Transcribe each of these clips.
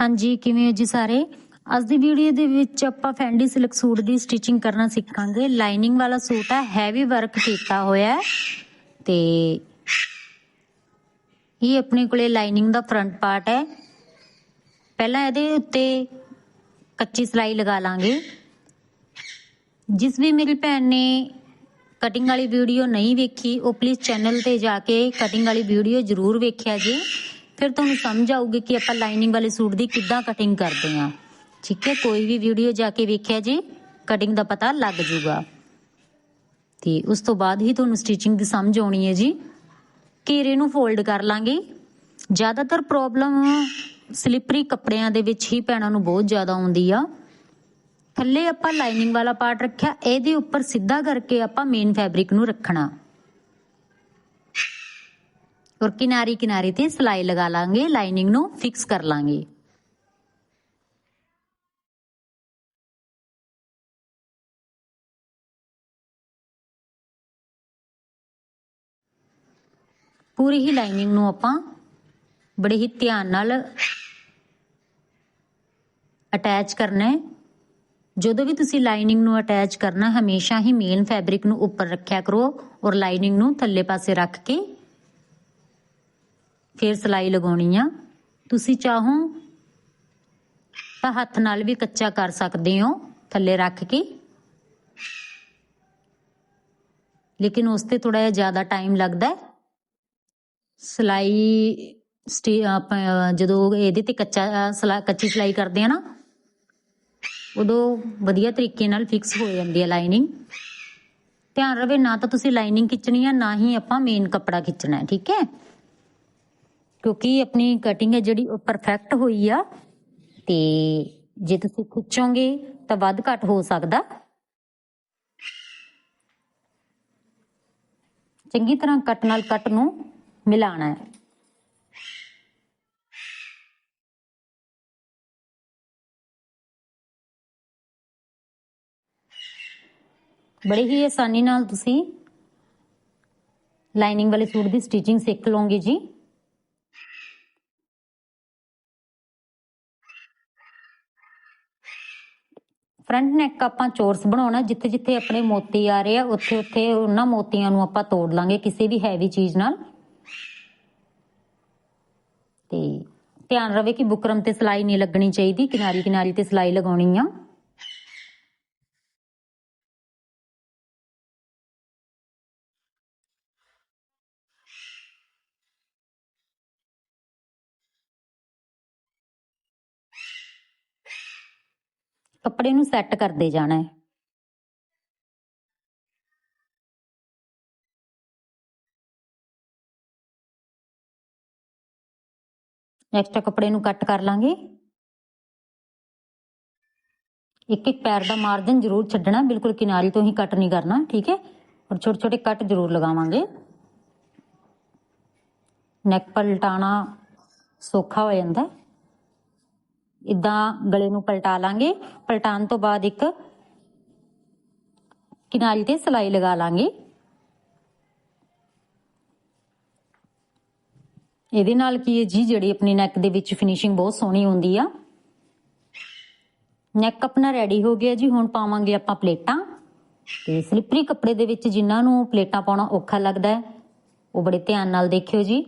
ਹਾਂਜੀ, ਕਿਵੇਂ ਹੋ ਜੀ ਸਾਰੇ? ਅੱਜ ਦੀ ਵੀਡੀਓ ਦੇ ਵਿੱਚ ਆਪਾਂ ਫੈਂਡੀ ਸਿਲਕ ਸੂਟ ਦੀ ਸਟਿਚਿੰਗ ਕਰਨਾ ਸਿੱਖਾਂਗੇ। ਲਾਈਨਿੰਗ ਵਾਲਾ ਸੂਟ ਹੈ ਹੈਵੀ ਵਰਕ ਕੀਤਾ ਹੋਇਆ ਹੈ। ਤੇ ਇਹ ਆਪਣੇ ਕੋਲੇ ਲਾਈਨਿੰਗ ਦਾ ਫਰੰਟ ਪਾਰਟ ਹੈ। ਪਹਿਲਾਂ ਇਹਦੇ ਉੱਤੇ ਕੱਚੀ ਸਲਾਈ ਲਗਾ ਲਾਂਗੇ। ਜਿਸ ਵੀ ਮੇਰੀ ਭੈਣ ਨੇ ਕਟਿੰਗ ਵਾਲੀ ਵੀਡੀਓ ਨਹੀਂ ਵੇਖੀ, ਉਹ ਪਲੀਜ਼ ਚੈਨਲ ਤੇ ਜਾ ਕੇ ਕਟਿੰਗ ਵਾਲੀ ਵੀਡੀਓ ਜ਼ਰੂਰ ਵੇਖਿਆ ਜੀ। ਫਿਰ ਤੁਹਾਨੂੰ ਸਮਝ ਆਊਗੀ ਕਿ ਆਪਾਂ ਲਾਈਨਿੰਗ ਵਾਲੇ ਸੂਟ ਦੀ ਕਿੱਦਾਂ ਕਟਿੰਗ ਕਰਦੇ ਹਾਂ। ਠੀਕ ਹੈ, ਕੋਈ ਵੀ ਵੀਡੀਓ ਜਾ ਕੇ ਵੇਖਿਆ ਜੀ ਕਟਿੰਗ ਦਾ ਪਤਾ ਲੱਗ ਜਾਊਗਾ ਤੇ ਉਸ ਤੋਂ ਬਾਅਦ ਹੀ ਤੁਹਾਨੂੰ ਸਟਿਚਿੰਗ ਦੀ ਸਮਝ ਆਉਣੀ ਹੈ ਜੀ। ਘੇਰੇ ਨੂੰ ਫੋਲਡ ਕਰ ਲਾਂਗੇ। ਜ਼ਿਆਦਾਤਰ ਪ੍ਰੋਬਲਮ ਸਲਿਪਰੀ ਕੱਪੜਿਆਂ ਦੇ ਵਿੱਚ ਹੀ ਪੈਣਾ ਨੂੰ ਬਹੁਤ ਜ਼ਿਆਦਾ ਆਉਂਦੀ ਆ। ਥੱਲੇ ਆਪਾਂ ਲਾਈਨਿੰਗ ਵਾਲਾ ਪਾਰਟ ਰੱਖਿਆ, ਇਹਦੇ ਉੱਪਰ ਸਿੱਧਾ ਕਰਕੇ ਆਪਾਂ ਮੇਨ ਫੈਬਰਿਕ ਨੂੰ ਰੱਖਣਾ। ਔਰ ਕਿਨਾਰੀ ਕਿਨਾਰੀ ਤੇ ਸਲਾਈ ਲਗਾ ਲਾਂਗੇ ਲਾਈਨਿੰਗ ਨੂੰ ਫਿਕਸ ਕਰ ਲਾਂਗੇ ਪੂਰੀ ਹੀ ਲਾਈਨਿੰਗ ਨੂੰ ਆਪਾਂ ਬੜੇ ਹੀ ਧਿਆਨ ਨਾਲ ਅਟੈਚ ਕਰਨਾ ਹੈ ਜਦੋਂ ਵੀ ਤੁਸੀਂ ਲਾਈਨਿੰਗ ਨੂੰ ਅਟੈਚ ਕਰਨਾ ਹਮੇਸ਼ਾ ਹੀ ਮੇਨ ਫੈਬਰਿਕ ਨੂੰ ਉੱਪਰ ਰੱਖਿਆ ਕਰੋ ਔਰ ਲਾਈਨਿੰਗ ਨੂੰ ਥੱਲੇ ਪਾਸੇ ਰੱਖ ਕੇ ਫਿਰ ਸਲਾਈ ਲਗਾਉਣੀ ਆ। ਤੁਸੀਂ ਚਾਹੋ ਤਾਂ ਹੱਥ ਨਾਲ ਵੀ ਕੱਚਾ ਕਰ ਸਕਦੇ ਹੋ, ਥੱਲੇ ਰੱਖ ਕੇ। ਲੇਕਿਨ ਉਸ ਤੇ ਥੋੜਾ ਜਿਹਾ ਜ਼ਿਆਦਾ ਟਾਈਮ ਲੱਗਦਾ ਹੈ। ਸਲਾਈ ਸਟੀ ਆਪਾਂ, ਜਦੋਂ ਇਹਦੇ ਤੇ ਕੱਚਾ, ਸਲਾ, ਕੱਚੀ ਸਲਾਈ ਕਰਦੇ ਆ ਨਾ, ਉਦੋਂ ਵਧੀਆ ਤਰੀਕੇ ਨਾਲ ਫਿਕਸ ਹੋ ਜਾਂਦੀ ਹੈ ਲਾਈਨਿੰਗ ਧਿਆਨ ਰਵੇ ਨਾ ਤਾਂ ਤੁਸੀਂ ਲਾਈਨਿੰਗ ਖਿੱਚਣੀ ਆ, ਨਾ ਹੀ ਆਪਾਂ ਮੇਨ ਕੱਪੜਾ ਖਿੱਚਣਾ ਹੈ, ਠੀਕ ਹੈ। ਕਿਉਂਕਿ ਆਪਣੀ ਕਟਿੰਗ ਹੈ ਜਿਹੜੀ ਉਹ ਪਰਫੈਕਟ ਹੋਈ ਆ। ਤੇ ਜੇ ਤੁਸੀਂ ਖਿੱਚੋਗੇ ਤਾਂ ਵੱਧ ਘੱਟ ਹੋ ਸਕਦਾ। ਚੰਗੀ ਤਰ੍ਹਾਂ ਕੱਟ ਨਾਲ ਕੱਟ ਨੂੰ ਮਿਲਾਣਾ ਹੈ। ਬੜੀ ਹੀ ਆਸਾਨੀ ਨਾਲ ਤੁਸੀਂ ਲਾਈਨਿੰਗ ਵਾਲੇ ਸੂਟ ਦੀ ਸਟਿਚਿੰਗ ਸਿੱਖ ਲਓਗੇ ਜੀ। ਫਰੰਟ ਨੈਕ ਆਪਾਂ ਚੋਰਸ ਬਣਾਉਣਾ, ਜਿੱਥੇ ਜਿੱਥੇ ਆਪਣੇ ਮੋਤੀ ਆ ਰਹੇ ਆ, ਉੱਥੇ ਉੱਥੇ ਉਹਨਾਂ ਮੋਤੀਆਂ ਨੂੰ ਆਪਾਂ ਤੋੜ ਲਾਂਗੇ ਕਿਸੇ ਵੀ ਹੈਵੀ ਚੀਜ਼ ਨਾਲ। ਤੇ ਧਿਆਨ ਰਵੇ ਕਿ ਬੁਕਰਮ ਤੇ ਸਲਾਈ ਨਹੀਂ ਲੱਗਣੀ ਚਾਹੀਦੀ ਕਿਨਾਰੀ ਕਿਨਾਰੀ ਤੇ ਸਲਾਈ ਲਗਾਉਣੀ ਆ। ਕੱਪੜੇ ਨੂੰ ਸੈੱਟ ਕਰਦੇ ਜਾਣਾ ਹੈ। ਐਕਸਟਰਾ ਕੱਪੜੇ ਨੂੰ ਕੱਟ ਕਰ ਲਾਂਗੇ। ਇੱਕ ਇੱਕ ਪੈਰ ਦਾ ਮਾਰਜਨ ਜ਼ਰੂਰ ਛੱਡਣਾ, ਬਿਲਕੁਲ ਕਿਨਾਰੀ ਤੋਂ ਹੀ ਕੱਟ ਨਹੀਂ ਕਰਨਾ, ਠੀਕ ਹੈ? ਔਰ ਛੋਟੇ ਛੋਟੇ ਕੱਟ ਜ਼ਰੂਰ ਲਗਾਵਾਂਗੇ। ਨੈਕ ਪਲਟਾਣਾ ਸੌਖਾ ਹੋ ਜਾਂਦਾ ਹੈ। ਇਦਾਂ ਗਲੇ ਨੂੰ ਪਲਟਾ ਲਾਂਗੇ। ਪਲਟਾਉਣ ਤੋਂ ਬਾਅਦ ਇੱਕ ਕਿਨਾਰੀ ਤੇ ਸਲਾਈ ਲਗਾ ਲਾਂਗੇ। ਇਹਦੇ ਨਾਲ ਕੀ ਹੈ ਜੀ, ਜਿਹੜੀ ਆਪਣੀ ਨੈਕ ਦੇ ਵਿੱਚ ਫਿਨਿਸ਼ਿੰਗ ਬਹੁਤ ਸੋਹਣੀ ਹੁੰਦੀ ਆ। ਨੈਕ ਆਪਣਾ ਰੈਡੀ ਹੋ ਗਿਆ ਜੀ, ਹੁਣ ਪਾਵਾਂਗੇ ਆਪਾਂ ਪਲੇਟਾਂ। ਤੇ ਸਲਿਪਰੀ ਕੱਪੜੇ ਦੇ ਵਿੱਚ ਜਿਨ੍ਹਾਂ ਨੂੰ ਪਲੇਟਾਂ ਪਾਉਣਾ ਔਖਾ ਲੱਗਦਾ ਹੈ, ਉਹ ਬੜੇ ਧਿਆਨ ਨਾਲ ਦੇਖਿਓ ਜੀ।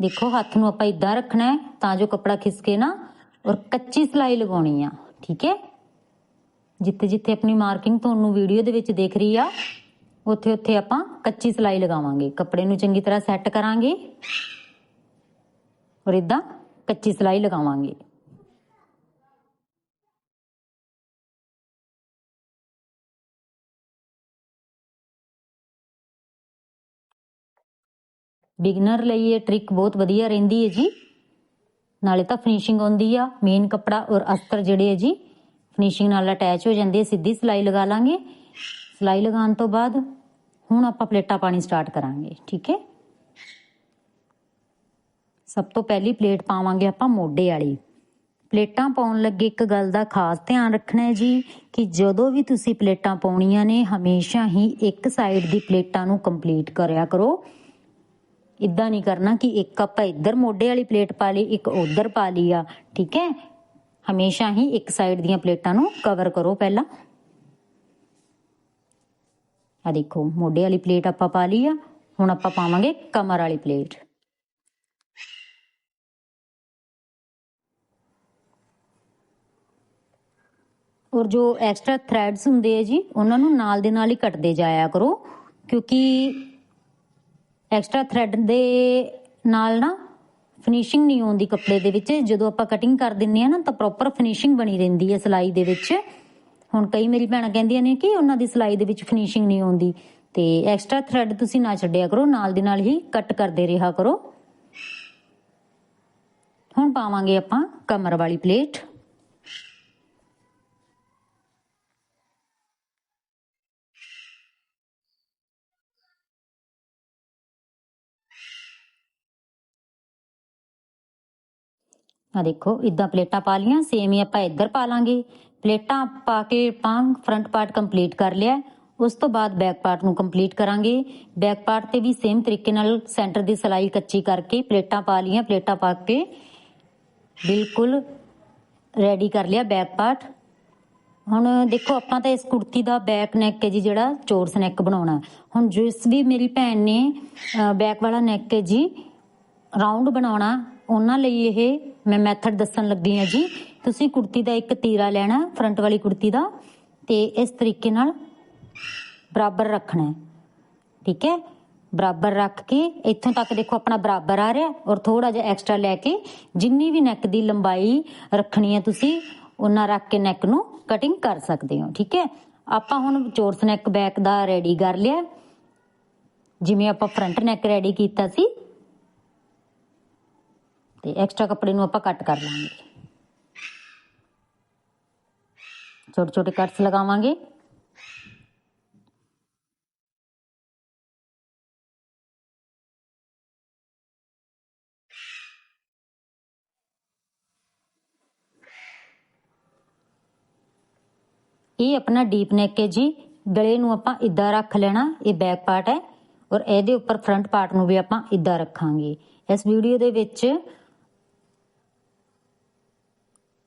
ਦੇਖੋ, ਹੱਥ ਨੂੰ ਆਪਾਂ ਇਦਾਂ ਰੱਖਣਾ ਹੈ ਤਾਂ ਜੋ ਕੱਪੜਾ ਖਿਸਕੇ ਨਾ। ਔਰ ਕੱਚੀ ਸਲਾਈ ਲਗਾਉਣੀ ਆ, ਠੀਕ ਹੈ? ਜਿੱਥੇ ਜਿੱਥੇ ਆਪਣੀ ਮਾਰਕਿੰਗ ਤੁਹਾਨੂੰ ਵੀਡੀਓ ਦੇ ਵਿੱਚ ਦੇਖ ਰਹੀ ਆ, ਉੱਥੇ ਉੱਥੇ ਆਪਾਂ ਕੱਚੀ ਸਲਾਈ ਲਗਾਵਾਂਗੇ। ਕੱਪੜੇ ਨੂੰ ਚੰਗੀ ਤਰ੍ਹਾਂ ਸੈੱਟ ਕਰਾਂਗੇ ਔਰ ਇਦਾਂ ਕੱਚੀ ਸਲਾਈ ਲਗਾਵਾਂਗੇ। ਬਿਗਨਰ ਲਈ ਇਹ ਟ੍ਰਿਕ ਬਹੁਤ ਵਧੀਆ ਰਹਿੰਦੀ ਹੈ ਜੀ। ਨਾਲੇ ਤਾਂ ਫਿਨਿਸ਼ਿੰਗ ਆਉਂਦੀ ਆ ਮੇਨ ਕੱਪੜਾ ਔਰ ਅਸਤਰ ਜਿਹੜੇ ਹੈ ਜੀ ਫਿਨਿਸ਼ਿੰਗ ਨਾਲ ਅਟੈਚ ਹੋ ਜਾਂਦੇ ਸਿੱਧੀ ਸਲਾਈ ਲਗਾ ਲਾਂਗੇ। ਸਲਾਈ ਲਗਾਉਣ ਤੋਂ ਬਾਅਦ ਹੁਣ ਆਪਾਂ ਪਲੇਟਾਂ ਪਾਣੀ ਸਟਾਰਟ ਕਰਾਂਗੇ, ਠੀਕ ਹੈ? ਸਭ ਤੋਂ ਪਹਿਲੀ ਪਲੇਟ ਪਾਵਾਂਗੇ ਆਪਾਂ ਮੋਢੇ ਵਾਲੀ। ਪਲੇਟਾਂ ਪਾਉਣ ਲੱਗੇ ਇੱਕ ਗੱਲ ਦਾ ਖਾਸ ਧਿਆਨ ਰੱਖਣਾ ਹੈ ਜੀ, ਕਿ ਜਦੋਂ ਵੀ ਤੁਸੀਂ ਪਲੇਟਾਂ ਪਾਉਣੀਆਂ ਨੇ, ਹਮੇਸ਼ਾ ਹੀ ਇੱਕ ਸਾਈਡ ਦੀ ਪਲੇਟਾਂ ਨੂੰ ਕੰਪਲੀਟ ਕਰਿਆ ਕਰੋ। ਇਦਾਂ ਨਹੀਂ ਕਰਨਾ ਕਿ ਇੱਕ ਆਪਾਂ ਇੱਧਰ ਮੋਢੇ ਵਾਲੀ ਪਲੇਟ ਪਾ ਲਈ, ਇੱਕ ਉੱਧਰ ਪਾ ਲਈ ਆ, ਠੀਕ ਹੈ? ਹਮੇਸ਼ਾ ਹੀ ਇੱਕ ਸਾਈਡ ਦੀਆਂ ਪਲੇਟਾਂ ਨੂੰ ਕਵਰ ਕਰੋ ਪਹਿਲਾਂ। ਆ ਦੇਖੋ, ਮੋਢੇ ਵਾਲੀ ਪਲੇਟ ਆਪਾਂ ਪਾ ਲਈ ਆ, ਹੁਣ ਆਪਾਂ ਪਾਵਾਂਗੇ ਕਮਰ ਵਾਲੀ ਪਲੇਟ। ਔਰ ਜੋ ਐਕਸਟਰਾ ਥ੍ਰੈਡਸ ਹੁੰਦੇ ਆ ਜੀ, ਉਹਨਾਂ ਨੂੰ ਨਾਲ ਦੇ ਨਾਲ ਹੀ ਕੱਟਦੇ ਜਾਇਆ ਕਰੋ, ਕਿਉਂਕਿ ਐਕਸਟਰਾ ਥਰੈਡ ਦੇ ਨਾਲ ਨਾ ਫਿਨਿਸ਼ਿੰਗ ਨਹੀਂ ਆਉਂਦੀ ਕੱਪੜੇ ਦੇ ਵਿੱਚ। ਜਦੋਂ ਆਪਾਂ ਕਟਿੰਗ ਕਰ ਦਿੰਨੇ ਆ ਨਾ, ਤਾਂ ਪ੍ਰੋਪਰ ਫਿਨਿਸ਼ਿੰਗ ਬਣੀ ਰਹਿੰਦੀ ਹੈ ਸਿਲਾਈ ਦੇ ਵਿੱਚ। ਹੁਣ ਕਈ ਮੇਰੀ ਭੈਣਾਂ ਕਹਿੰਦੀਆਂ ਨੇ ਕਿ ਉਹਨਾਂ ਦੀ ਸਿਲਾਈ ਦੇ ਵਿੱਚ ਫਿਨਿਸ਼ਿੰਗ ਨਹੀਂ ਆਉਂਦੀ। ਤੇ ਐਕਸਟਰਾ ਥਰੈਡ ਤੁਸੀਂ ਨਾ ਛੱਡਿਆ ਕਰੋ, ਨਾਲ ਦੀ ਨਾਲ ਹੀ ਕੱਟ ਕਰਦੇ ਰਿਹਾ ਕਰੋ। ਹੁਣ ਪਾਵਾਂਗੇ ਆਪਾਂ ਕਮਰ ਵਾਲੀ ਪਲੇਟ ਆ ਦੇਖੋ ਇਦਾਂ ਪਲੇਟਾਂ ਪਾ ਲੀਆਂ ਸੇਮ ਹੀ ਆਪਾਂ ਇੱਧਰ ਪਾ ਲਾਂਗੇ। ਪਲੇਟਾਂ ਪਾ ਕੇ ਆਪਾਂ ਫਰੰਟ ਪਾਰਟ ਕੰਪਲੀਟ ਕਰ ਲਿਆ। ਉਸ ਤੋਂ ਬਾਅਦ ਬੈਕ ਪਾਰਟ ਨੂੰ ਕੰਪਲੀਟ ਕਰਾਂਗੇ। ਬੈਕ ਪਾਰਟ ਤੇ ਵੀ ਸੇਮ ਤਰੀਕੇ ਨਾਲ ਸੈਂਟਰ ਦੀ ਸਲਾਈ ਕੱਚੀ ਕਰਕੇ ਪਲੇਟਾਂ ਪਾ ਲੀਆਂ ਪਲੇਟਾਂ ਪਾ ਕੇ ਬਿਲਕੁਲ ਰੈਡੀ ਕਰ ਲਿਆ ਬੈਕ ਪਾਰਟ ਹੁਣ ਦੇਖੋ, ਆਪਾਂ ਤਾਂ ਇਸ ਕੁੜਤੀ ਦਾ ਬੈਕ ਨੈਕ ਹੈ ਜੀ, ਜਿਹੜਾ ਚੋਰਸ ਨੈਕ ਬਣਾਉਣਾ। ਹੁਣ ਜਿਸ ਵੀ ਮੇਰੀ ਭੈਣ ਨੇ ਬੈਕ ਵਾਲਾ ਨੈਕ ਹੈ ਜੀ ਰਾਉਂਡ ਬਣਾਉਣਾ, ਉਹਨਾਂ ਲਈ ਇਹ ਮੈਂ ਮੈਥਡ ਦੱਸਣ ਲੱਗੀ ਹਾਂ ਜੀ। ਤੁਸੀਂ ਕੁੜਤੀ ਦਾ ਇੱਕ ਤੀਰਾ ਲੈਣਾ ਫਰੰਟ ਵਾਲੀ ਕੁੜਤੀ ਦਾ, ਤੇ ਇਸ ਤਰੀਕੇ ਨਾਲ ਬਰਾਬਰ ਰੱਖਣਾ ਹੈ। ਠੀਕ ਹੈ? ਬਰਾਬਰ ਰੱਖ ਕੇ ਇੱਥੋਂ ਤੱਕ ਦੇਖੋ ਆਪਣਾ ਬਰਾਬਰ ਆ ਰਿਹਾ, ਔਰ ਥੋੜਾ ਜਿਹਾ ਐਕਸਟਰਾ ਲੈ ਕੇ ਜਿੰਨੀ ਵੀ ਨੈਕ ਦੀ ਲੰਬਾਈ ਰੱਖਣੀ ਹੈ ਤੁਸੀਂ, ਉਹਨਾਂ ਰੱਖ ਕੇ ਨੈਕ ਨੂੰ ਕਟਿੰਗ ਕਰ ਸਕਦੇ ਹੋ। ਠੀਕ ਹੈ? ਆਪਾਂ ਹੁਣ ਚੋਰਸ ਨੈਕ ਬੈਕ ਦਾ ਰੈਡੀ ਕਰ ਲਿਆ। ਜਿਵੇਂ ਆਪਾਂ ਫਰੰਟ ਨੈਕ ਰੈਡੀ ਕੀਤਾ ਸੀ ਤੇ ਐਕਸਟਰਾ ਕੱਪੜੇ ਨੂੰ ਆਪਾਂ ਕੱਟ ਕਰ ਲਾਂਗੇ। ਛੋਟੇ ਛੋਟੇ ਕੱਟਸ ਲਗਾਵਾਂਗੇ। ਇਹ ਆਪਣਾ ਡੀਪ ਨੈਕ ਹੈ ਜੀ। ਗਲੇ ਨੂੰ ਆਪਾਂ ਇਦਾਂ ਰੱਖ ਲੈਣਾ, ਇਹ ਬੈਕ ਪਾਰਟ ਹੈ। ਔਰ ਇਹਦੇ ਉੱਪਰ ਫਰੰਟ ਪਾਰਟ ਨੂੰ ਵੀ ਆਪਾਂ ਇਦਾਂ ਰੱਖਾਂਗੇ। ਇਸ ਵੀਡੀਓ ਦੇ ਵਿੱਚ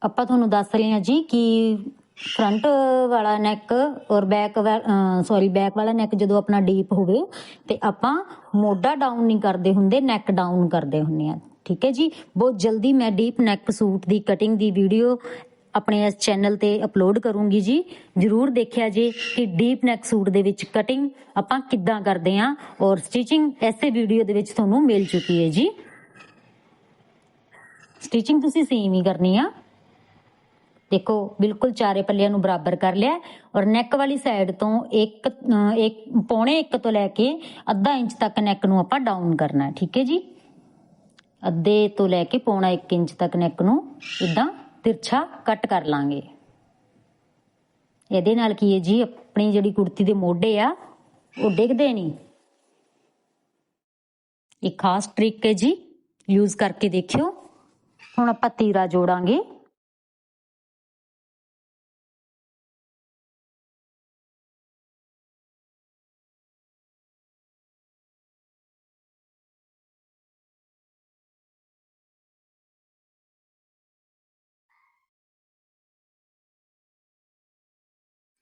ਆਪਾਂ ਤੁਹਾਨੂੰ ਦੱਸ ਰਹੇ ਹਾਂ ਜੀ ਕਿ ਫਰੰਟ ਵਾਲਾ ਨੈਕ ਔਰ ਬੈਕ ਸੌਰੀ ਬੈਕ ਵਾਲਾ ਨੈਕ ਜਦੋਂ ਆਪਣਾ ਡੀਪ ਹੋਵੇ ਤੇ ਆਪਾਂ ਮੋਢਾ ਡਾਊਨ ਨਹੀਂ ਕਰਦੇ ਹੁੰਦੇ ਨੈਕ ਡਾਊਨ ਕਰਦੇ ਹੁੰਨੇ ਆ ਠੀਕ ਹੈ ਜੀ? ਬਹੁਤ ਜਲਦੀ ਮੈਂ ਡੀਪ ਨੈਕ ਸੂਟ ਦੀ ਕਟਿੰਗ ਦੀ ਵੀਡੀਓ ਆਪਣੇ ਇਸ ਚੈਨਲ ਤੇ ਅਪਲੋਡ ਕਰੂੰਗੀ ਜੀ। ਜਰੂਰ ਦੇਖਿਆ ਜੇ ਕਿ ਡੀਪ ਨੈਕ ਸੂਟ ਦੇ ਵਿੱਚ ਕਟਿੰਗ ਆਪਾਂ ਕਿੱਦਾਂ ਕਰਦੇ ਆਂ ਔਰ ਸਟਿਚਿੰਗ ਐਸੇ ਵੀਡੀਓ ਦੇ ਵਿੱਚ ਤੁਹਾਨੂੰ ਮਿਲ ਚੁੱਕੀ ਹੈ ਜੀ। ਸਟਿਚਿੰਗ ਤੁਸੀਂ ਸੇਮ ਹੀ ਕਰਨੀ ਆ। ਦੇਖੋ, ਬਿਲਕੁਲ ਚਾਰੇ ਪੱਲਿਆਂ ਨੂੰ ਬਰਾਬਰ ਕਰ ਲਿਆ ਔਰ ਨੈਕ ਵਾਲੀ ਸਾਈਡ ਤੋਂ ਇੱਕ ਇੱਕ, ਪੌਣੇ 1 ਤੋਂ ਲੈ ਕੇ ਅੱਧਾ ਇੰਚ ਤੱਕ ਨੈਕ ਨੂੰ ਆਪਾਂ ਡਾਊਨ ਕਰਨਾ ਠੀਕ ਹੈ ਜੀ? ਅੱਧੇ ਤੋਂ ਲੈ ਕੇ ਪੌਣਾ 1 ਇੰਚ ਤੱਕ ਨੈਕ ਨੂੰ ਇਦਾਂ ਤਿਰਛਾ ਕੱਟ ਕਰ ਲਾਂਗੇ। ਇਹਦੇ ਨਾਲ ਕੀ ਹੈ ਜੀ? ਆਪਣੀ ਜਿਹੜੀ ਕੁੜਤੀ ਦੇ ਮੋਢੇ ਆ, ਉਹ ਡਿੱਗਦੇ ਨਹੀਂ। ਇੱਕ ਖਾਸ ਟ੍ਰਿਕ ਹੈ ਜੀ ਯੂਜ਼ ਕਰਕੇ ਦੇਖਿਓ। ਹੁਣ ਆਪਾਂ ਤੀਰਾ ਜੋੜਾਂਗੇ।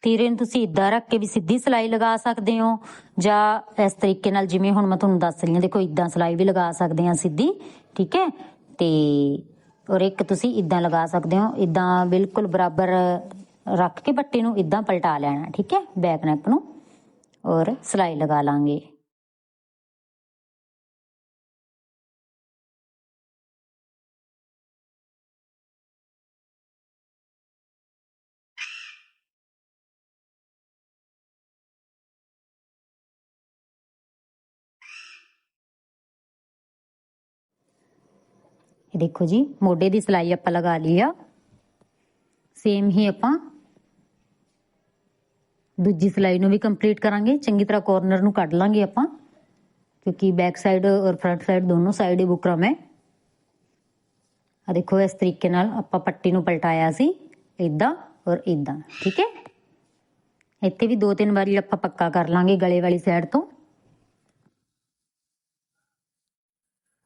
ਤੀਰੇ ਨੂੰ ਤੁਸੀਂ ਇਦਾਂ ਰੱਖ ਕੇ ਵੀ ਸਿੱਧੀ ਸਲਾਈ ਲਗਾ ਸਕਦੇ ਹੋ, ਜਾਂ ਇਸ ਤਰੀਕੇ ਨਾਲ ਜਿਵੇਂ ਹੁਣ ਮੈਂ ਤੁਹਾਨੂੰ ਦੱਸ ਰਹੀ ਹਾਂ, ਦੇਖੋ ਇਦਾਂ ਸਲਾਈ ਵੀ ਲਗਾ ਸਕਦੇ ਹਾਂ ਸਿੱਧੀ, ਠੀਕ ਹੈ? ਤੇ ਔਰ ਇੱਕ ਤੁਸੀਂ ਇਦਾਂ ਲਗਾ ਸਕਦੇ ਹੋ ਇਦਾਂ ਬਿਲਕੁਲ ਬਰਾਬਰ ਰੱਖ ਕੇ ਬੱਟੇ ਨੂੰ ਇਦਾਂ ਪਲਟਾ ਲੈਣਾ, ਠੀਕ ਹੈ? ਬੈਕ ਨੈਕ ਨੂੰ, ਔਰ ਸਲਾਈ ਲਗਾ ਲਾਂਗੇ। ਇਹ ਦੇਖੋ ਜੀ, ਮੋਢੇ ਦੀ ਸਲਾਈ ਆਪਾਂ ਲਗਾ ਲਈ ਆ। ਸੇਮ ਹੀ ਆਪਾਂ ਦੂਜੀ ਸਲਾਈ ਨੂੰ ਵੀ ਕੰਪਲੀਟ ਕਰਾਂਗੇ। ਚੰਗੀ ਤਰ੍ਹਾਂ ਕੋਰਨਰ ਨੂੰ ਕੱਢ ਲਾਂਗੇ ਆਪਾਂ, ਕਿਉਂਕਿ ਬੈਕ ਸਾਈਡ ਔਰ ਫਰੰਟ ਸਾਈਡ ਦੋਨੋਂ ਸਾਈਡ ਹੀ ਬੁਕਰਮ ਹੈ। ਆ ਦੇਖੋ, ਇਸ ਤਰੀਕੇ ਨਾਲ ਆਪਾਂ ਪੱਟੀ ਨੂੰ ਪਲਟਾਇਆ ਸੀ ਇਦਾਂ ਔਰ ਇਦਾਂ ਠੀਕ ਹੈ? ਇੱਥੇ ਵੀ ਦੋ ਤਿੰਨ ਵਾਰੀ ਆਪਾਂ ਪੱਕਾ ਕਰ ਲਾਂਗੇ ਗਲੇ ਵਾਲੀ ਸਾਈਡ ਤੋਂ।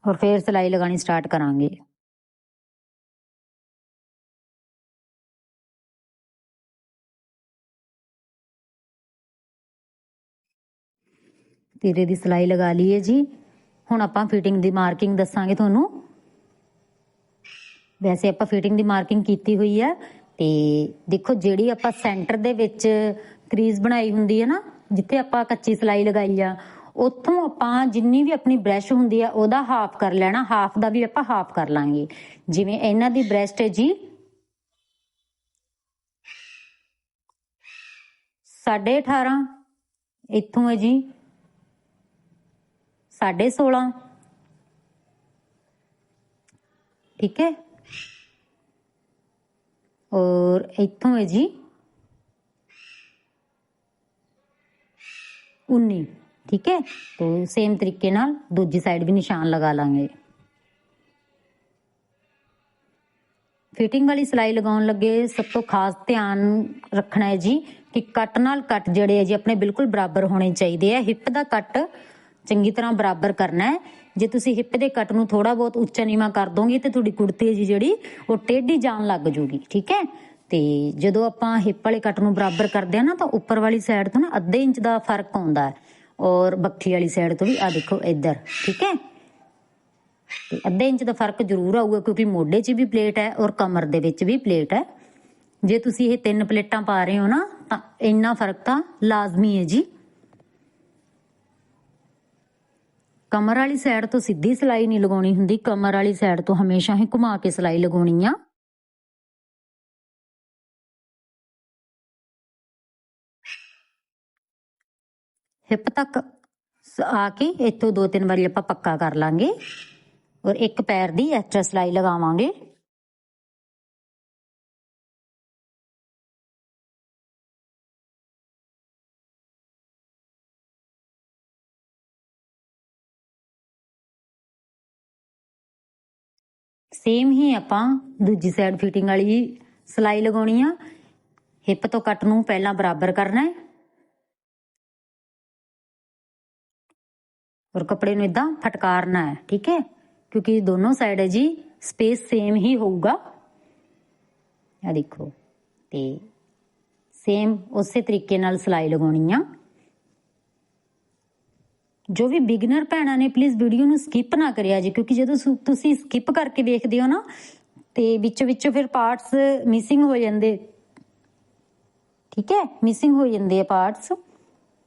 ਔਰ ਫਿਰ ਸਿਲਾਈ ਲਗਾਣੀ ਸਟਾਰਟ ਕਰਾਂਗੇ। ਤੀਰੇ ਦੀ ਸਿਲਾਈ ਲਗਾ ਲਈਏ ਜੀ। ਹੁਣ ਆਪਾਂ ਫਿਟਿੰਗ ਦੀ ਮਾਰਕਿੰਗ ਦੱਸਾਂਗੇ ਤੁਹਾਨੂੰ। ਵੈਸੇ ਆਪਾਂ ਫਿਟਿੰਗ ਦੀ ਮਾਰਕਿੰਗ ਕੀਤੀ ਹੋਈ ਹੈ ਤੇ ਦੇਖੋ ਜਿਹੜੀ ਆਪਾਂ ਸੈਂਟਰ ਦੇ ਵਿੱਚ ਕਰੀਜ਼ ਬਣਾਈ ਹੁੰਦੀ ਹੈ ਨਾ, ਜਿੱਥੇ ਆਪਾਂ ਕੱਚੀ ਸਿਲਾਈ ਲਗਾਈ ਆ ਉੱਥੋਂ ਆਪਾਂ ਜਿੰਨੀ ਵੀ ਆਪਣੀ ਬ੍ਰਸ਼ ਹੁੰਦੀ ਆ, ਉਹਦਾ ਹਾਫ ਕਰ ਲੈਣਾ ਹਾਫ ਦਾ ਵੀ ਆਪਾਂ ਹਾਫ ਕਰ ਲਾਂਗੇ। ਜਿਵੇਂ ਇਹਨਾਂ ਦੀ ਬ੍ਰੈਸਟ ਹੈ ਜੀ, ਸਾਢੇ 18 ਇੱਥੋਂ ਹੈ ਜੀ, ਸਾਢੇ 16 ਠੀਕ ਹੈ? ਔਰ ਇੱਥੋਂ ਹੈ ਜੀ 19 ਠੀਕ ਹੈ ਤੋ ਸੇਮ ਤਰੀਕੇ ਨਾਲ ਦੂਜੀ ਸਾਈਡ ਵੀ ਨਿਸ਼ਾਨ ਲਗਾ ਲਾਂਗੇ ਫਿਟਿੰਗ ਵਾਲੀ ਸਿਲਾਈ ਲਗਾਉਣ ਲੱਗੇ ਸਭ ਤੋਂ ਖਾਸ ਧਿਆਨ ਰੱਖਣਾ ਹੈ ਜੀ ਕਿ ਕੱਟ ਨਾਲ ਕੱਟ ਜਿਹੜੇ ਹੈ ਜੀ ਆਪਣੇ ਬਿਲਕੁਲ ਬਰਾਬਰ ਹੋਣੇ ਚਾਹੀਦੇ ਆ ਹਿੱਪ ਦਾ ਕੱਟ ਚੰਗੀ ਤਰ੍ਹਾਂ ਬਰਾਬਰ ਕਰਨਾ ਹੈ ਜੇ ਤੁਸੀਂ ਹਿੱਪ ਦੇ ਕੱਟ ਨੂੰ ਥੋੜਾ ਬਹੁਤ ਉੱਚਾ ਨੀਵਾ ਕਰ ਦੋਗੇ ਤੇ ਤੁਹਾਡੀ ਕੁੜਤੀ ਜੀ ਜਿਹੜੀ ਉਹ ਟੇਢੀ ਜਾਣ ਲੱਗ ਜੂਗੀ ਠੀਕ ਹੈ ਤੇ ਜਦੋਂ ਆਪਾਂ ਹਿੱਪ ਵਾਲੇ ਕੱਟ ਨੂੰ ਬਰਾਬਰ ਕਰਦੇ ਆ ਨਾ ਤਾਂ ਉੱਪਰ ਵਾਲੀ ਸਾਈਡ ਤੋਂ ਨਾ ਅੱਧੇ ਇੰਚ ਦਾ ਫ਼ਰਕ ਆਉਂਦਾ ਹੈ ਔਰ ਬੱਖੀ ਵਾਲੀ ਸਾਈਡ ਤੋਂ ਵੀ ਆ ਦੇਖੋ ਇੱਧਰ, ਠੀਕ ਹੈ? ਤੇ ਅੱਧੇ ਇੰਚ ਦਾ ਫ਼ਰਕ ਜ਼ਰੂਰ ਆਊਗਾ, ਕਿਉਂਕਿ ਮੋਢੇ 'ਚ ਵੀ ਪਲੇਟ ਹੈ ਔਰ ਕਮਰ ਦੇ ਵਿੱਚ ਵੀ ਪਲੇਟ ਹੈ। ਜੇ ਤੁਸੀਂ ਇਹ ਤਿੰਨ ਪਲੇਟਾਂ ਪਾ ਰਹੇ ਹੋ ਨਾ, ਤਾਂ ਇੰਨਾ ਫ਼ਰਕ ਤਾਂ ਲਾਜ਼ਮੀ ਹੈ ਜੀ। ਕਮਰ ਵਾਲੀ ਸਾਈਡ ਤੋਂ ਸਿੱਧੀ ਸਿਲਾਈ ਨਹੀਂ ਲਗਾਉਣੀ ਹੁੰਦੀ, ਕਮਰ ਵਾਲੀ ਸਾਈਡ ਤੋਂ ਹਮੇਸ਼ਾ ਹੀ ਘੁਮਾ ਕੇ ਸਿਲਾਈ ਲਗਾਉਣੀ ਆ। ਹਿੱਪ ਤੱਕ ਆ ਕੇ ਇੱਥੋਂ ਦੋ ਤਿੰਨ ਵਾਰੀ ਆਪਾਂ ਪੱਕਾ ਕਰ ਲਾਂਗੇ। ਔਰ ਇੱਕ ਪੈਰ ਦੀ ਐਕਸਟਰਾ ਸਿਲਾਈ ਲਗਾਵਾਂਗੇ। ਸੇਮ ਹੀ ਆਪਾਂ ਦੂਜੀ ਸਾਈਡ ਫਿਟਿੰਗ ਵਾਲੀ ਸਿਲਾਈ ਲਗਾਉਣੀ ਆ। ਹਿੱਪ ਤੋਂ ਕੱਟ ਨੂੰ ਪਹਿਲਾਂ ਬਰਾਬਰ ਕਰਨਾ ਹੈ। ਔਰ ਕੱਪੜੇ ਨੂੰ ਇਦਾਂ ਫਟਕਾਰਨਾ ਹੈ, ਠੀਕ ਹੈ? ਕਿਉਂਕਿ ਦੋਨੋਂ ਸਾਈਡ ਹੈ ਜੀ ਸਪੇਸ ਸੇਮ ਹੀ ਹੋਊਗਾ। ਆ ਦੇਖੋ, ਤੇ ਸੇਮ ਉਸੇ ਤਰੀਕੇ ਨਾਲ ਸਿਲਾਈ ਲਗਾਉਣੀ ਆ। ਜੋ ਵੀ ਬਿਗਨਰ ਭੈਣਾਂ ਨੇ ਪਲੀਜ਼ ਵੀਡੀਓ ਨੂੰ ਸਕਿਪ ਨਾ ਕਰਿਆ ਜੀ, ਕਿਉਂਕਿ ਜਦੋਂ ਤੁਸੀਂ ਸਕਿਪ ਕਰਕੇ ਵੇਖਦੇ ਹੋ ਨਾ, ਤੇ ਵਿੱਚ ਵਿੱਚ ਫਿਰ ਪਾਰਟਸ ਮਿਸਿੰਗ ਹੋ ਜਾਂਦੇ। ਠੀਕ ਹੈ? ਮਿਸਿੰਗ ਹੋ ਜਾਂਦੇ ਆ ਪਾਰਟਸ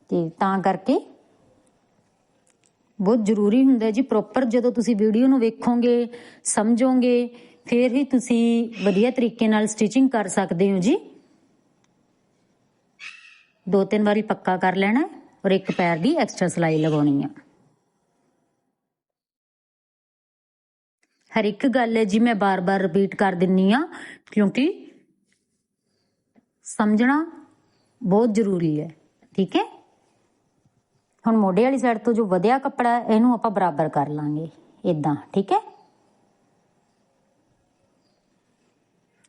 ਤੇ ਤਾਂ ਕਰਕੇ ਬਹੁਤ ਜ਼ਰੂਰੀ ਹੁੰਦਾ ਜੀ ਪ੍ਰੋਪਰ ਜਦੋਂ ਤੁਸੀਂ ਵੀਡੀਓ ਨੂੰ ਵੇਖੋਗੇ, ਸਮਝੋਗੇ, ਫਿਰ ਹੀ ਤੁਸੀਂ ਵਧੀਆ ਤਰੀਕੇ ਨਾਲ ਸਟਿਚਿੰਗ ਕਰ ਸਕਦੇ ਹੋ ਜੀ। ਦੋ ਤਿੰਨ ਵਾਰੀ ਪੱਕਾ ਕਰ ਲੈਣਾ ਔਰ ਇੱਕ ਪੈਰ ਦੀ ਐਕਸਟਰਾ ਸਿਲਾਈ ਲਗਾਉਣੀ ਆ। ਹਰ ਇੱਕ ਗੱਲ ਹੈ ਜੀ, ਮੈਂ ਬਾਰ-ਬਾਰ ਰਿਪੀਟ ਕਰ ਦਿੰਨੀ ਆ, ਕਿਉਂਕਿ ਸਮਝਣਾ ਬਹੁਤ ਜ਼ਰੂਰੀ ਹੈ, ਠੀਕ ਹੈ? ਹੁਣ ਮੋਢੇ ਵਾਲੀ ਸਾਈਡ ਤੋਂ ਜੋ ਵਧਿਆ ਕੱਪੜਾ ਇਹਨੂੰ ਆਪਾਂ ਬਰਾਬਰ ਕਰ ਲਾਂਗੇ ਇਦਾਂ ਠੀਕ ਹੈ?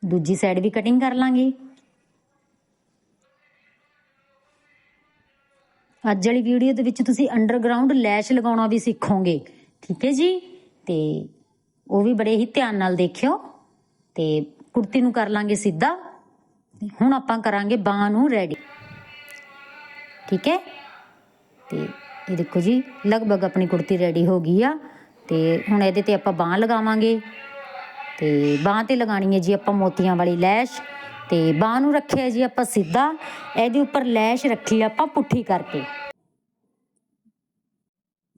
ਦੂਜੀ ਸਾਈਡ ਵੀ ਕਟਿੰਗ ਕਰ ਲਾਂਗੇ। ਅੱਜ ਵਾਲੀ ਵੀਡੀਓ ਦੇ ਵਿੱਚ ਤੁਸੀਂ ਅੰਡਰਗਰਾਉਂਡ ਲੈਸ਼ ਲਗਾਉਣਾ ਵੀ ਸਿੱਖੋਗੇ, ਠੀਕ ਹੈ ਜੀ? ਤੇ ਉਹ ਵੀ ਬੜੇ ਹੀ ਧਿਆਨ ਨਾਲ ਦੇਖਿਓ, ਤੇ ਕੁੜਤੀ ਨੂੰ ਕਰ ਲਾਂਗੇ ਸਿੱਧਾ ਹੁਣ ਆਪਾਂ ਕਰਾਂਗੇ ਬਾਹਾਂ ਨੂੰ ਰੈਡੀ ਠੀਕ ਹੈ? ਤੇ ਇਹ ਦੇਖੋ ਜੀ, ਲਗਭਗ ਆਪਣੀ ਕੁੜਤੀ ਰੈਡੀ ਹੋ ਗਈ ਆ। ਤੇ ਹੁਣ ਇਹਦੇ ਤੇ ਆਪਾਂ ਬਾਹ ਲਗਾਵਾਂਗੇ। ਤੇ ਬਾਹ ਤੇ ਲਗਾਣੀ ਹੈ ਜੀ ਆਪਾਂ ਮੋਤੀਆਂ ਵਾਲੀ ਲੈਸ਼। ਤੇ ਬਾਹ ਨੂੰ ਰੱਖਿਆ ਜੀ ਆਪਾਂ ਸਿੱਧਾ। ਇਹਦੇ ਉੱਪਰ ਲੈਸ਼ ਰੱਖੀ ਆਪਾਂ ਪੁੱਠੀ ਕਰਕੇ।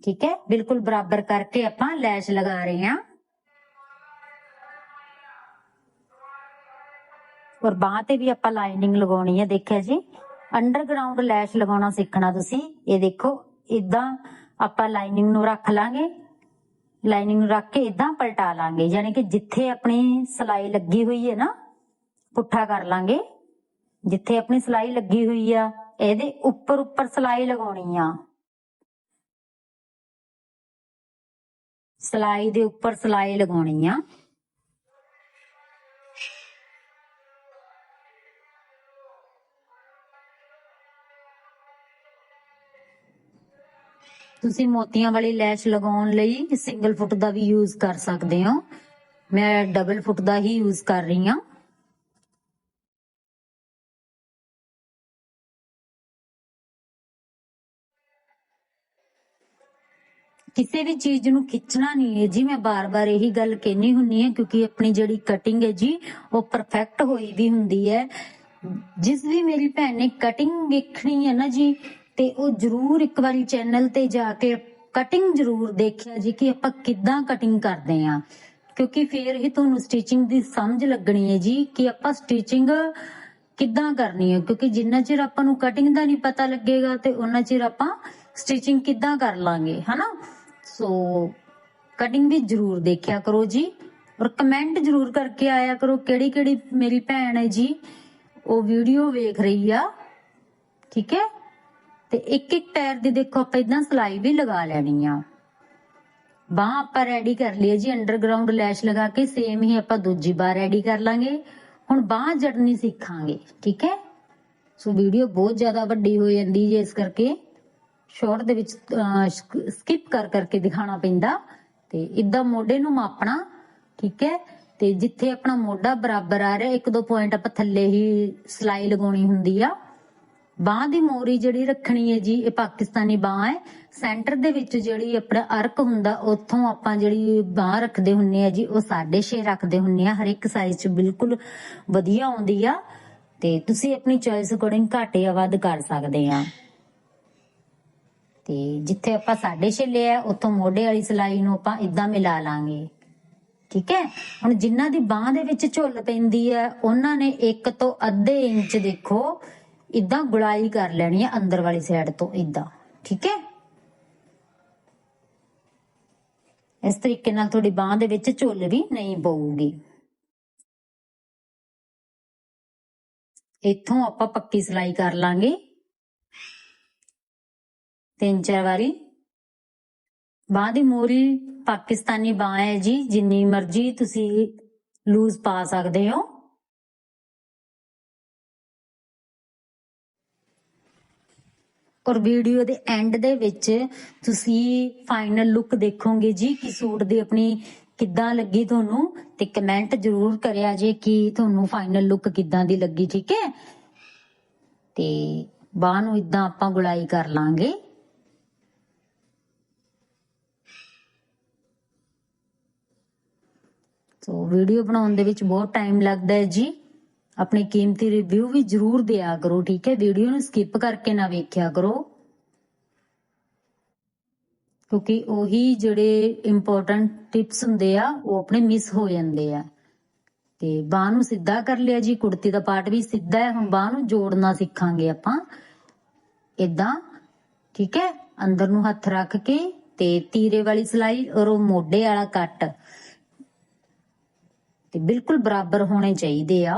ਠੀਕ ਹੈ? ਬਿਲਕੁਲ ਬਰਾਬਰ ਕਰਕੇ ਆਪਾਂ ਲੈਸ਼ ਲਗਾ ਰਹੇ ਹਾਂ। ਔਰ ਬਾਹ ਤੇ ਵੀ ਆਪਾਂ ਲਾਈਨਿੰਗ ਲਗਾਉਣੀ ਹੈ, ਦੇਖਿਆ ਜੀ। ਅੰਡਰਗਰਾਉਂਡ ਲੈਸ਼ ਲਗਾਉਣਾ ਸਿੱਖਣਾ ਤੁਸੀਂ। ਇਹ ਦੇਖੋ ਇਦਾਂ ਆਪਾਂ ਲਾਈਨਿੰਗ ਨੂੰ ਰੱਖ ਲਾਂਗੇ। ਲਾਈਨਿੰਗ ਨੂੰ ਰੱਖ ਕੇ ਇਦਾਂ ਪਲਟਾ ਲਾਂਗੇ। ਯਾਨੀ ਕਿ ਜਿੱਥੇ ਆਪਣੀ ਸਲਾਈ ਲੱਗੀ ਹੋਈ ਹੈ ਨਾ, ਪੁੱਠਾ ਕਰ ਲਾਂਗੇ। ਜਿੱਥੇ ਆਪਣੀ ਸਲਾਈ ਲੱਗੀ ਹੋਈ ਆ, ਇਹਦੇ ਉੱਪਰ ਉੱਪਰ ਸਲਾਈ ਲਗਾਉਣੀ ਆ। ਸਲਾਈ ਦੇ ਉੱਪਰ ਸਲਾਈ ਲਗਾਉਣੀ ਆ। ਤੁਸੀਂ ਮੋਤੀਆਂ ਵਾਲੀ ਲੈਸ਼ ਲਗਾਉਣ ਲਈ ਸਿੰਗਲ ਫੁੱਟ ਦਾ ਵੀ ਯੂਜ਼ ਕਰ ਸਕਦੇ ਹੋ। ਮੈਂ ਡਬਲ ਫੁੱਟ ਦਾ ਹੀ ਯੂਜ਼ ਕਰ ਰਹੀ ਹਾਂ। ਕਿਸੇ ਵੀ ਚੀਜ਼ ਨੂੰ ਖਿੱਚਣਾ ਨਹੀਂ ਹੈ ਜੀ, ਮੈਂ ਬਾਰ-ਬਾਰ ਇਹੀ ਗੱਲ ਕਹਿਣੀ ਹੁੰਨੀ ਹੈ ਕਿਉਂਕਿ ਆਪਣੀ ਜਿਹੜੀ ਕਟਿੰਗ ਹੈ ਜੀ, ਉਹ ਪਰਫੈਕਟ ਹੋਈ ਵੀ ਹੁੰਦੀ ਹੈ। ਜਿਸ ਵੀ ਮੇਰੀ ਭੈਣ ਨੇ ਕਟਿੰਗ ਵੇਖਣੀ ਹੈ ਨਾ ਜੀ ਤੇ ਉਹ ਜਰੂਰ ਇੱਕ ਵਾਰੀ ਚੈਨਲ ਤੇ ਜਾ ਕੇ ਕਟਿੰਗ ਜਰੂਰ ਦੇਖਿਆ ਜੀ ਕਿ ਆਪਾਂ ਕਿੱਦਾਂ ਕਟਿੰਗ ਕਰਦੇ ਆ ਕਿਉਂਕਿ ਫੇਰ ਹੀ ਤੁਹਾਨੂੰ ਸਟਿਚਿੰਗ ਦੀ ਸਮਝ ਲੱਗਣੀ ਹੈ ਜੀ ਕਿ ਆਪਾਂ ਸਟਿਚਿੰਗ ਕਿੱਦਾਂ ਕਰਨੀ ਹੈ। ਕਿਉਂਕਿ ਜਿੰਨਾ ਚਿਰ ਆਪਾਂ ਨੂੰ ਕਟਿੰਗ ਦਾ ਨਹੀਂ ਪਤਾ ਲੱਗੇਗਾ ਤੇ ਉਹਨਾਂ ਚਿਰ ਆਪਾਂ ਸਟਿਚਿੰਗ ਕਿੱਦਾਂ ਕਰ ਲਾਂਗੇ, ਹਨਾ? ਸੋ ਕਟਿੰਗ ਵੀ ਜਰੂਰ ਦੇਖਿਆ ਕਰੋ ਜੀ। ਔਰ ਕਮੈਂਟ ਜਰੂਰ ਕਰਕੇ ਆਇਆ ਕਰੋ ਕਿਹੜੀ ਕਿਹੜੀ ਮੇਰੀ ਭੈਣ ਹੈ ਜੀ। ਉਹ ਵੀਡੀਓ ਵੇਖ ਰਹੀ ਆ। ਠੀਕ ਹੈ? ਤੇ ਇੱਕ ਇੱਕ ਪੈਰ ਦੀ ਦੇਖੋ ਆਪਾਂ ਇਦਾਂ ਸਲਾਈ ਵੀ ਲਗਾ ਲੈਣੀ ਆ। ਬਾਹ ਆਪਾਂ ਰੈਡੀ ਕਰ ਲਈਏ ਹੈ ਜੀ ਅੰਡਰਗਰਾਉਂਡ ਲੈਸ਼ ਲਗਾ ਕੇ ਸੇਮ ਹੀ ਆਪਾਂ ਦੂਜੀ ਬਾਹ ਰੈਡੀ ਕਰ ਲਾਂਗੇ। ਹੁਣ ਬਾਹ ਜੜਨੀ ਸਿੱਖਾਂਗੇ, ਠੀਕ ਹੈ? ਸੋ ਵੀਡੀਓ ਬਹੁਤ ਜ਼ਿਆਦਾ ਵੱਡੀ ਹੋ ਜਾਂਦੀ ਜੇ ਇਸ ਕਰਕੇ। ਸ਼ਾਰਟ ਦੇ ਵਿੱਚ ਸਕਿਪ ਕਰ ਕਰਕੇ ਦਿਖਾਣਾ ਪੈਂਦਾ। ਤੇ ਇਦਾਂ ਮੋਢੇ ਨੂੰ ਮਾਪਣਾ, ਠੀਕ ਹੈ? ਤੇ ਜਿੱਥੇ ਆਪਣਾ ਮੋਢਾ ਬਰਾਬਰ ਆ ਰਿਹਾ ਇੱਕ ਦੋ ਪੁਆਇੰਟ ਆਪਾਂ ਥੱਲੇ ਹੀ ਸਲਾਈ ਲਗਾਉਣੀ ਹੁੰਦੀ ਆ। ਬਾਹ ਦੀ ਮੋਰੀ ਜਿਹੜੀ ਰੱਖਣੀ ਹੈ ਜੀ, ਇਹ ਪਾਕਿਸਤਾਨੀ ਬਾਹ ਹੈ। ਸੈਂਟਰ ਦੇ ਵਿੱਚ ਜਿਹੜੀ ਆਪਣਾ ਅਰਕ ਹੁੰਦਾ, ਉੱਥੋਂ ਆਪਾਂ ਜਿਹੜੀ ਬਾਹ ਰੱਖਦੇ ਹੁੰਨੇ ਆ ਜੀ, ਉਹ 6.5 ਰੱਖਦੇ ਹੁੰਨੇ ਆ। ਹਰ ਇੱਕ ਸਾਈਜ਼ 'ਚ ਬਿਲਕੁਲ ਵਧੀਆ ਆਉਂਦੀ ਆ। ਤੇ ਤੁਸੀਂ ਆਪਣੀ ਚੋਇਸ ਅਕੋਰਡਿੰਗ ਘੱਟ ਜਾਂ ਵੱਧ ਕਰ ਸਕਦੇ ਆ। ਤੇ ਜਿੱਥੇ ਆਪਾਂ 6.5 ਲਿਆ, ਉੱਥੋਂ ਮੋਢੇ ਵਾਲੀ ਸਲਾਈ ਨੂੰ ਆਪਾਂ ਇਦਾਂ ਮਿਲਾ ਲਾਂਗੇ। ਠੀਕ ਹੈ? ਹੁਣ ਜਿਨ੍ਹਾਂ ਦੀ ਬਾਹ ਦੇ ਵਿੱਚ ਝੁੱਲ ਪੈਂਦੀ ਹੈ, ਉਹਨਾਂ ਨੇ 1 ਤੋਂ ਅੱਧੇ ਇੰਚ ਦੇਖੋ। ਇਦਾਂ ਗੁਲਾਈ ਕਰ ਲੈਣੀ ਹੈ ਅੰਦਰ ਵਾਲੀ ਸਾਈਡ ਤੋਂ, ਇਦਾਂ। ਠੀਕ ਹੈ? ਇਸ ਤਰੀਕੇ ਨਾਲ ਤੁਹਾਡੀ ਬਾਹ ਦੇ ਵਿੱਚ ਝੁੱਲ ਵੀ ਨਹੀਂ ਪਊਗੀ। ਇੱਥੋਂ ਆਪਾਂ ਪੱਕੀ ਸਲਾਈ ਕਰ ਲਾਂਗੇ। ਤਿੰਨ ਚਾਰ ਵਾਰੀ। ਬਾਹ ਦੀ ਮੋਰੀ ਪਾਕਿਸਤਾਨੀ ਬਾਹ ਹੈ ਜੀ, ਜਿੰਨੀ ਮਰਜ਼ੀ ਤੁਸੀਂ ਲੂਜ਼ ਪਾ ਸਕਦੇ ਹੋ। ਔਰ ਵੀਡੀਓ ਦੇ ਐਂਡ ਦੇ ਵਿੱਚ ਤੁਸੀਂ ਫਾਈਨਲ ਲੁੱਕ ਦੇਖੋਗੇ ਜੀ ਕਿ ਸੂਟ ਦੀ ਆਪਣੀ ਕਿੱਦਾਂ ਲੱਗੀ ਤੁਹਾਨੂੰ ਤੇ ਕਮੈਂਟ ਜ਼ਰੂਰ ਕਰਿਆ ਜੇ ਕਿ ਤੁਹਾਨੂੰ ਫਾਈਨਲ ਲੁੱਕ ਕਿੱਦਾਂ ਦੀ ਲੱਗੀ, ਠੀਕ ਹੈ? ਤੇ ਬਾਹ ਨੂੰ ਇਦਾਂ ਆਪਾਂ ਗੁਲਾਈ ਕਰ ਲਾਂਗੇ। ਸੋ ਵੀਡੀਓ ਬਣਾਉਣ ਦੇ ਵਿੱਚ ਬਹੁਤ ਟਾਈਮ ਲੱਗਦਾ ਹੈ ਜੀ। ਆਪਣੀ ਕੀਮਤੀ ਰਿਵਿਊ ਵੀ ਜਰੂਰ ਦਿਆ ਕਰੋ, ਠੀਕ ਹੈ? ਵੀਡੀਓ ਨੂੰ ਸਕਿਪ ਕਰਕੇ ਨਾ ਵੇਖਿਆ ਕਰੋ। ਕਿਉਂਕਿ ਉਹੀ ਜਿਹੜੇ ਇੰਪੋਰਟੈਂਟ ਟਿਪਸ ਹੁੰਦੇ ਆ, ਉਹ ਆਪਣੇ ਮਿਸ ਹੋ ਜਾਂਦੇ ਆ। ਤੇ ਬਾਹ ਨੂੰ ਸਿੱਧਾ ਕਰ ਲਿਆ ਜੀ, ਕੁੜਤੀ ਦਾ ਪਾਰਟ ਵੀ ਸਿੱਧਾ ਹੈ, ਹੁਣ ਬਾਹ ਨੂੰ ਜੋੜਨਾ ਸਿੱਖਾਂਗੇ ਆਪਾਂ। ਇਦਾਂ ਠੀਕ ਹੈ? ਅੰਦਰ ਨੂੰ ਹੱਥ ਰੱਖ ਕੇ ਤੇ ਤੀਰੇ ਵਾਲੀ ਸਲਾਈ, ਔਰ ਉਹ ਮੋਢੇ ਵਾਲਾ ਕੱਟ। ਤੇ ਬਿਲਕੁਲ ਬਰਾਬਰ ਹੋਣੇ ਚਾਹੀਦੇ ਆ।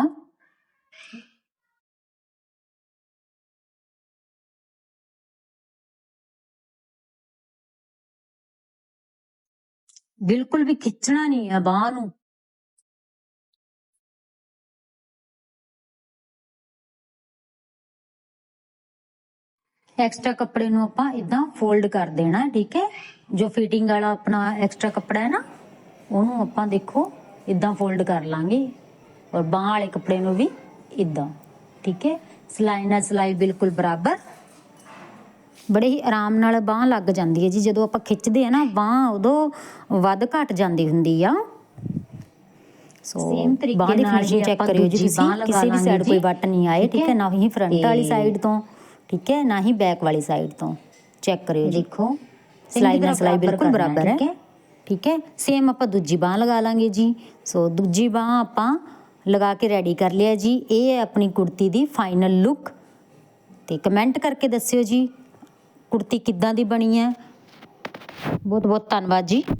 ਬਿਲਕੁਲ ਵੀ ਖਿੱਚਣਾ ਨਹੀਂ ਆ ਬਾਹ ਨੂੰ। ਐਕਸਟਰਾ ਕੱਪੜੇ ਨੂੰ ਆਪਾਂ ਇਦਾਂ ਫੋਲਡ ਕਰ ਦੇਣਾ, ਠੀਕ ਹੈ? ਜੋ ਫਿਟਿੰਗ ਵਾਲਾ ਆਪਣਾ ਐਕਸਟਰਾ ਕੱਪੜਾ ਹੈ ਨਾ, ਉਹਨੂੰ ਆਪਾਂ ਦੇਖੋ ਇਦਾਂ ਫੋਲਡ ਕਰ ਲਾਂਗੇ। ਔਰ ਬਾਹ ਵਾਲੇ ਕੱਪੜੇ ਨੂੰ ਵੀ ਇਦਾਂ ਠੀਕ ਹੈ? ਸਿਲਾਈ ਨਾਲ ਸਿਲਾਈ ਬਿਲਕੁਲ ਬਰਾਬਰ। ਬੜੇ ਹੀ ਆਰਾਮ ਨਾਲ ਬਾਹ ਲੱਗ ਜਾਂਦੀ ਹੈ ਜੀ। ਜਦੋਂ ਆਪਾਂ ਖਿੱਚਦੇ ਆ ਨਾ ਬਾਹ ਉਦੋਂ ਵੱਧ ਘਟ ਜਾਂਦੀ ਹੁੰਦੀ ਆ। ਸੋ ਬਾਹ ਦੀ ਨਾਲ ਫਿਨਿਸ਼ਿੰਗ ਚੈੱਕ ਕਰਿਓ ਜੀ। ਤੁਸੀਂ ਕਿਸੇ ਵੀ ਸਾਈਡ ਕੋਈ। ਵੱਟ ਨਹੀਂ ਆਏ ਠੀਕ ਹੈ? ਨਾ ਹੀ ਫਰੰਟ ਵਾਲੀ ਸਾਈਡ ਤੋਂ ਠੀਕ ਹੈ? ਨਾ ਹੀ ਬੈਕ ਵਾਲੀ ਸਾਈਡ ਤੋਂ ਚੈੱਕ ਕਰਿਓ ਦੇਖੋ ਸਲਾਈ ਨਾਲ ਸਲਾਈ ਬਿਲਕੁਲ ਬਰਾਬਰ ਹੈ। ਠੀਕ ਹੈ? ਸੇਮ ਆਪਾਂ ਦੂਜੀ ਬਾਹ ਲਗਾ ਲਾਂਗੇ ਜੀ। ਸੋ ਦੂਜੀ ਬਾਹ ਆਪਾਂ ਲਗਾ ਕੇ ਰੈਡੀ ਕਰ ਲਿਆ ਜੀ। ਇਹ ਹੈ ਆਪਣੀ ਕੁੜਤੀ ਦੀ ਫਾਈਨਲ ਲੁੱਕ ਤੇ ਕਮੈਂਟ ਕਰਕੇ ਦੱਸਿਓ ਜੀ। ਕੁੜਤੀ ਕਿੱਦਾਂ ਦੀ ਬਣੀ ਹੈ? ਬਹੁਤ ਬਹੁਤ ਧੰਨਵਾਦ ਜੀ।